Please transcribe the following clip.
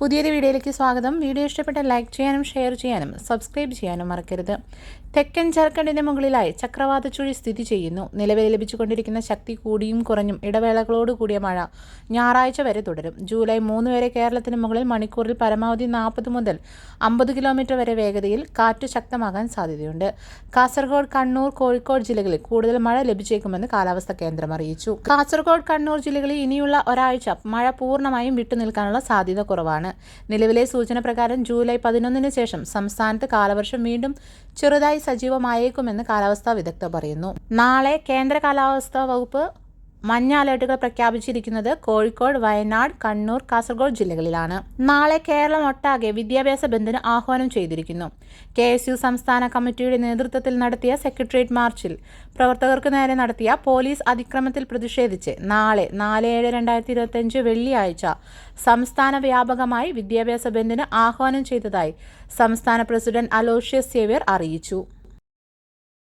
പുതിയൊരു വീഡിയോയിലേക്ക് സ്വാഗതം. വീഡിയോ ഇഷ്ടപ്പെട്ട ലൈക്ക് ചെയ്യാനും ഷെയർ ചെയ്യാനും സബ്സ്ക്രൈബ് ചെയ്യാനും മറക്കരുത്. തെക്കൻ ജാർഖണ്ഡിന്റെ മുകളിലായി ചക്രവാത ചുഴി സ്ഥിതി ചെയ്യുന്നു. നിലവിൽ ലഭിച്ചുകൊണ്ടിരിക്കുന്ന ശക്തി കൂടിയും കുറഞ്ഞും ഇടവേളകളോട് കൂടിയ മഴ ഞായറാഴ്ച വരെ തുടരും. ജൂലൈ മൂന്ന് വരെ കേരളത്തിന് മുകളിൽ മണിക്കൂറിൽ പരമാവധി നാൽപ്പത് മുതൽ അമ്പത് കിലോമീറ്റർ വരെ വേഗതയിൽ കാറ്റ് ശക്തമാകാൻ സാധ്യതയുണ്ട്. കാസർഗോഡ് കണ്ണൂർ കോഴിക്കോട് ജില്ലകളിൽ കൂടുതൽ മഴ ലഭിച്ചേക്കുമെന്ന് കാലാവസ്ഥാ കേന്ദ്രം അറിയിച്ചു. കാസർഗോഡ് കണ്ണൂർ ജില്ലകളിൽ ഇനിയുള്ള ഒരാഴ്ച മഴ പൂർണമായും വിട്ടുനിൽക്കാനുള്ള സാധ്യത കുറവാണ്. നിലവിലെ സൂചന പ്രകാരം ജൂലൈ പതിനൊന്നിന് ശേഷം സംസ്ഥാനത്ത് കാലവർഷം വീണ്ടും ചെറുതായി സജീവമായേക്കുമെന്ന് കാലാവസ്ഥാ വിദഗ്ധർ പറയുന്നു. നാളെ കേന്ദ്ര കാലാവസ്ഥാ വകുപ്പ് മഞ്ഞ അലേർട്ടുകൾ പ്രഖ്യാപിച്ചിരിക്കുന്നത് കോഴിക്കോട് വയനാട് കണ്ണൂർ കാസർഗോഡ് ജില്ലകളിലാണ്. നാളെ കേരളം ഒട്ടാകെ വിദ്യാഭ്യാസ ബന്ദിന് ആഹ്വാനം ചെയ്തിരിക്കുന്നു. കെ സംസ്ഥാന കമ്മിറ്റിയുടെ നേതൃത്വത്തിൽ നടത്തിയ സെക്രട്ടേറിയറ്റ് മാർച്ചിൽ പ്രവർത്തകർക്ക് നേരെ നടത്തിയ പോലീസ് അതിക്രമത്തിൽ പ്രതിഷേധിച്ച് നാളെ നാല് ഏഴ് രണ്ടായിരത്തി ഇരുപത്തിയഞ്ച് വെള്ളിയാഴ്ച സംസ്ഥാന വ്യാപകമായി വിദ്യാഭ്യാസ ബന്ദിന് ആഹ്വാനം ചെയ്തതായി സംസ്ഥാന പ്രസിഡന്റ് അലോഷ്യസ് സേവ്യർ അറിയിച്ചു.